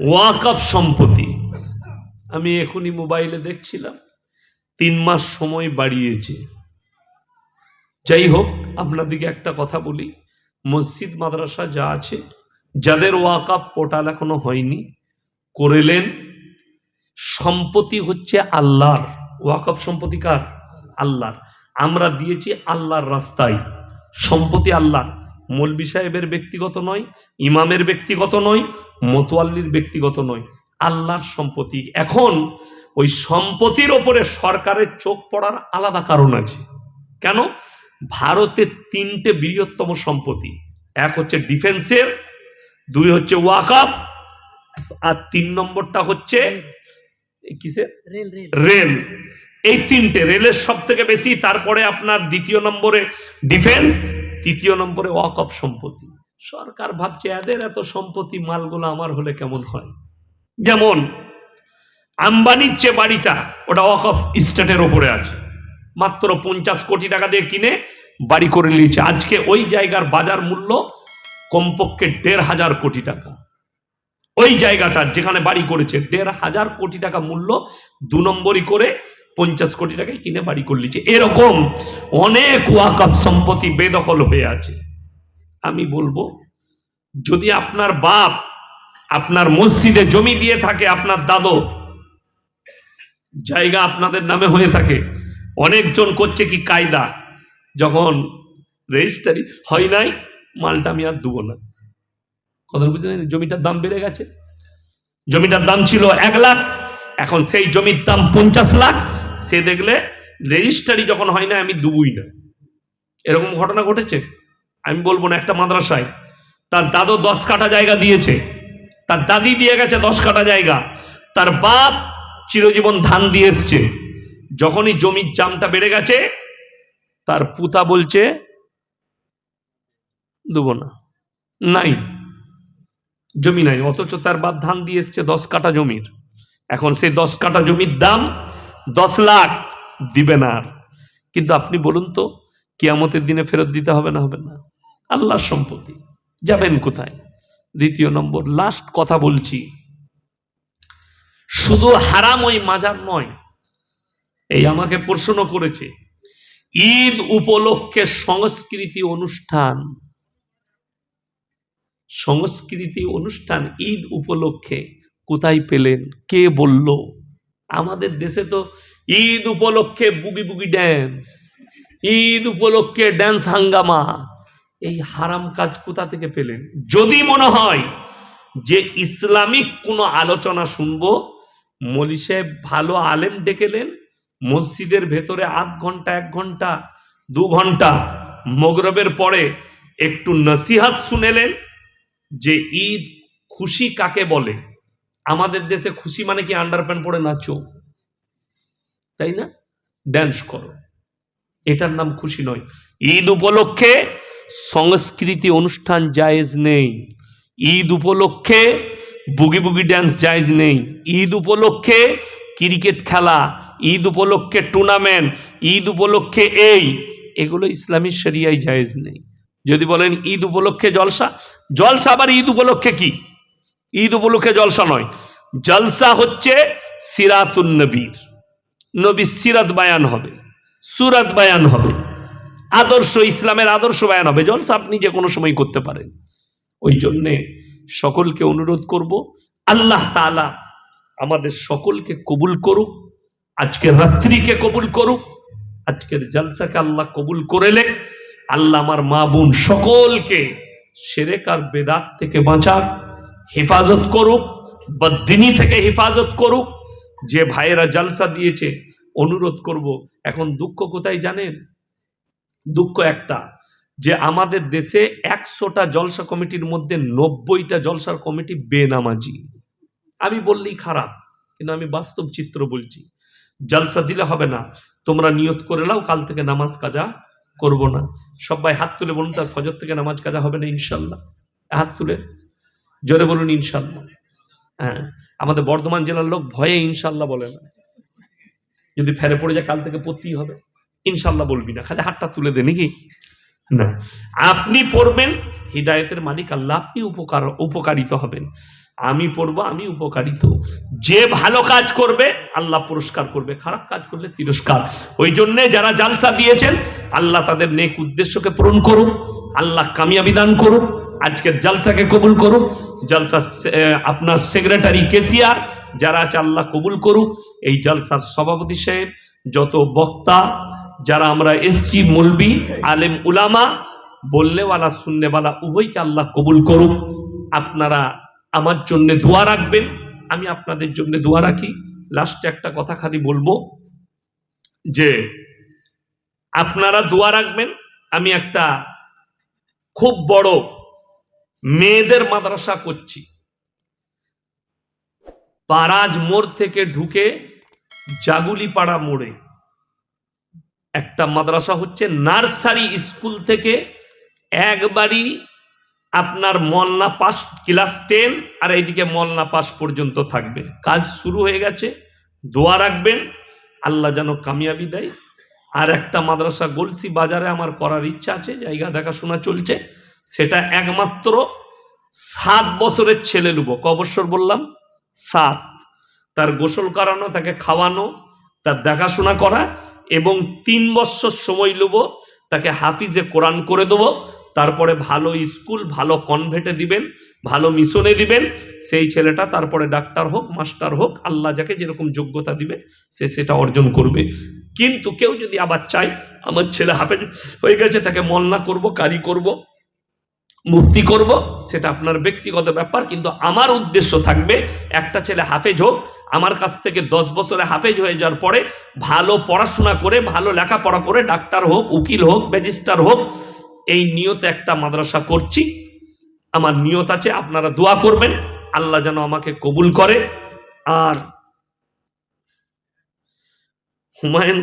ওয়াকফ সম্পত্তি। আমি এখনই মোবাইলে দেখছিলাম, তিন মাস সময় বাড়িয়েছে। যাই হোক আপনাদেরকে একটা কথা বলি, মসজিদ, মাদ্রাসা যা আছে, যাদের ওয়াকাপ পোর্টাল এখনও হয়নি, করেলেন, সম্পত্তি হচ্ছে আল্লাহর। ওয়াকফ সম্পত্তি কার? আল্লাহর। আমরা দিয়েছি আল্লাহর রাস্তায়, সম্পত্তি আল্লাহ মৌলবি সাহেবের ব্যক্তিগত নয় ইমামের ব্যক্তিগত নয় মোতোয়াল্লির ব্যক্তিগত নয় আল্লাহর সম্পত্তি। এখন ওই সম্পত্তির ওপরে সরকারের চোখ পড়ার আলাদা কারণ আছে। কেন? ভারতের তিনটে বৃহত্তম সম্পত্তি। এক হচ্ছে ডিফেন্সের দুই হচ্ছে ওয়াকাপ আর তিন নম্বরটা হচ্ছে কিসের? Rail rail. রেল। এই তিনটে। রেলের সব থেকে বেশি তারপরে আপনার দ্বিতীয় নম্বরে ডিফেন্স তৃতীয় নম্বরে ওয়াকফ সম্পত্তি। সরকার ভাবছে এদের এত সম্পত্তি মালগুলো আমার হলে কেমন হয়? যেমন, আম্বানির যে বাড়িটা, ওটা ওয়াকফ স্টেটের ওপরে আছে। মাত্র পঞ্চাশ কোটি টাকা দিয়ে কিনে বাড়ি করে নিয়েছে। আজকে ওই জায়গার বাজার মূল্য কমপক্ষে দেড় হাজার কোটি টাকা। ওই জায়গাটা যেখানে বাড়ি করেছে, দেড় হাজার কোটি টাকা মূল্য দু নম্বরই করে পঞ্চাশ কোটি টাকায় কিনে বাড়ি করে নিচ্ছে এরকম অনেক ওয়াকফ সম্পত্তি বেদখল হয়ে আছে। আমি বলব, যদি আপনার বাপ আপনার মসজিদে জমি দিয়ে থাকে, আপনার দাদো, জায়গা আপনাদের নামে হয়ে থাকে, অনেকজন করছে কি কায়দা? যখন রেজিস্টারি হয় নাই, মালটা আমি আর দেবো না। কথা বুঝতে? জমিটার দাম বেড়ে গেছে। জমিটার দাম ছিল এক লাখ এখন সেই জমির দাম পঞ্চাশ লাখ, সে দেখলে রেজিস্ট্রারি যখন হয় না, আমি দুবই না। এরকম ঘটনা ঘটেছে? আমি বলব না, একটা মাদ্রাসায়। তার দাদু দশ কাঠা জায়গা দিয়েছে। তার দাদি দিয়ে গেছে দশ কাঠা জায়গা। তার বাপ চিরজীবন ধান দিয়ে এসছে। যখনই জমির জামটা বেড়ে গেছে, তার পুতা বলছে দেবো না। নাই। জমি নাই, অথচ তার বাপ ধান দিয়ে এসছে দশ কাঠা জমির। এখন সেই দশ কাঠা জমির দাম দশ লাখ দিবে না আর। কিন্তু আপনি বলুন তো, কিয়ামতের দিনে ফেরত দিতে হবে না হবে না? আল্লাহর সম্পত্তি। যাবেন কোথায়? দ্বিতীয় নম্বর লাস্ট কথা বলছি। শুধু হারাম ওই মাজার নয়, এই আমাকে প্রশ্ন করেছে, ঈদ উপলক্ষে সংস্কৃতি অনুষ্ঠান সংস্কৃতি অনুষ্ঠান ঈদ উপলক্ষে কোথায় পেলেন? কে বলল? আমাদের দেশে তো ঈদ উপলক্ষে বুগি বুগি ড্যান্স ঈদ উপলক্ষে ড্যান্স হাঙ্গামা। এই হারাম কাজ কোথা থেকে পেলেন? যদি মনে হয় যে ইসলামিক কোনো আলোচনা শুনব, মলি সাহেব ভালো আলেম ডেকেলেন মসজিদের ভেতরে আধ ঘণ্টা, এক ঘণ্টা, দু ঘণ্টা, মগরবের পরে একটু নসিহাত শুনেলেন যে ঈদ খুশি কাকে বলে? আমাদের দেশে খুশি মানে কি আন্ডার প্যান্ট পরে নাচো? তাই না? ড্যান্স করো। এটার নাম খুশি নয়। ঈদ উপলক্ষে সংস্কৃতি অনুষ্ঠান জায়েজ নেই। ঈদ উপলক্ষে বুগি বুগি ড্যান্স জায়েজ নেই। ঈদ উপলক্ষে ক্রিকেট খেলা। ঈদ উপলক্ষে টুর্নামেন্ট ঈদ উপলক্ষে এই। এগুলো ইসলামী শরিয়ায় জায়েজ নেই। যদি বলেন ঈদ উপলক্ষে জলসা জলসা আবার ঈদ উপলক্ষে কি? ঈদ উপলক্ষে জলসা নয়। জলসা হচ্ছে সিরাতুন নবীর। নবী সিরাত বায়ান হবে, সুরাত বায়ান হবে, আদর্শ ইসলামের আদর্শ বায়ান হবে। জলসা আপনি যে কোনো সময় করতে পারেন। ওই জন্যে সকলকে অনুরোধ করব, আল্লাহ তাআলা আমাদের সকলকে কবুল করুক, আজকের রাত্রিকে কবুল করুক, আজকের জলসাকে আল্লাহ কবুল করেলে আল্লাহ আমার মা বোন সকলকে সেরেক আর বেদাত থেকে বাঁচাক। হেফাজত করুক বদিনী থেকে হেফাজত করুক, যে ভাইয়েরা জলসা দিয়েছে, অনুরোধ করব, এখন দুঃখ কোথায় জানেন? দুঃখ একটা, যে আমাদের দেশে একশোটা জলসা কমিটির মধ্যে নব্বইটা জলসার কমিটি বেনামাজি। আমি বললেই খারাপ, কিন্তু আমি বাস্তব চিত্র বলছি। জলসা দিলে হবে না, তোমরা নিয়ত করে নাও, কাল থেকে নামাজ কাজা করব না। সবাই হাত তুলে বলুন, তার ফজর থেকে নামাজ কাজা হবে না, ইনশাল্লাহ। হাত তুলে। জোরে বলুন ইনশাল্লাহ হ্যাঁ আমাদের বর্ধমান জেলার লোক ভয়ে ইনশাল্লাহ বলে না। যদি ফেরে পড়ে যায়, কাল থেকে পড়তেই হবে। ইনশাল্লাহ বলবি না, খালি হাতটা তুলে দে নাকি? না। আপনি পড়বেন, হৃদায়তের মালিক আল্লাহ আপনি উপকার, উপকারিত হবেন। আমি পড়ব, আমি উপকারিত। যে ভালো কাজ করবে, আল্লাহ পুরস্কার করবে। খারাপ কাজ করলে তিরস্কার। ওই জন্যে যারা জালসা দিয়েছেন, আল্লাহ তাদের নেক উদ্দেশ্যকে পূরণ করুক, আল্লাহ কামিয়াবি দান করুক। আজকের জালসাকে কবুল করুক। জালসা আপনার সেক্রেটারি কেসিয়ার যারা আছে, আল্লাহ কবুল করুক। এই জালসার সভাপতি সাহেব, যত বক্তা, যারা আমরা এসছি মলবি, আলেম উলামা, বললেওয়ালা শুননেওয়ালা উভয়কে আল্লাহ কবুল করুক। আপনারা আমার জন্য দোয়া রাখবেন। আমি আপনাদের জন্য দোয়া রাখি। লাস্টে একটা কথা খালি বলব, যে আপনারা দোয়া রাখবেন। আমি একটা খুব বড় মেয়েদের মাদ্রাসা করছি। পারাজ মোড় থেকে ঢুকে জাগুলিপাড়া মোড়ে একটা মাদ্রাসা হচ্ছে নার্সারি স্কুল থেকে একবারই আপনার মলনা পাস ক্লাস টেন আর এইদিকে মলনা পাস পর্যন্ত থাকবে। কাজ শুরু হয়ে গেছে, দোয়া রাখবেন, আল্লাহ যেন কামিয়াবি দেয়। আর একটা মাদ্রাসা গলসি বাজারে আমার করার ইচ্ছা আছে, জায়গা দেখাশোনা চলছে। সেটা একমাত্র সাত বছরের ছেলে নেব ক বছর বললাম? সাত। তার গোসল করানো, তাকে খাওয়ানো, তার দেখাশোনা করা এবং তিন বছর সময় নেব তাকে হাফিজে কোরআন করে দেবো। তারপরে ভালো স্কুল, ভালো কনভেটে দিবেন, ভালো মিশনে দিবেন। সেই ছেলেটা তারপরে ডাক্তার হোক, মাস্টার হোক, আল্লাহ যাকে যেরকম যোগ্যতা দিবে, সে সেটা অর্জন করবে। কিন্তু কেউ যদি আবার চায়, আমার ছেলে হাফেজ হয়ে গেছে, তাকে মল্লা করব, কারি করব মুক্তি করব, সেটা আপনার ব্যক্তিগত ব্যাপার, কিন্তু আমার উদ্দেশ্য থাকবে একটা ছেলে হাফেজ হোক, আমার কাছ থেকে দশ বছরে হাফেজ হয়ে যাওয়ার পরে ভালো পড়াশোনা করে, ভালো লেখাপড়া করে, ডাক্তার হোক, উকিল হোক ম্যাজিস্টার হোক, এই নিয়তে একটা মাদ্রাসা করছি। আমার নিয়ত আছে, আপনারা দোয়া করবেন, আল্লাহ যেন আমাকে কবুল করে। আর হুমায়ুন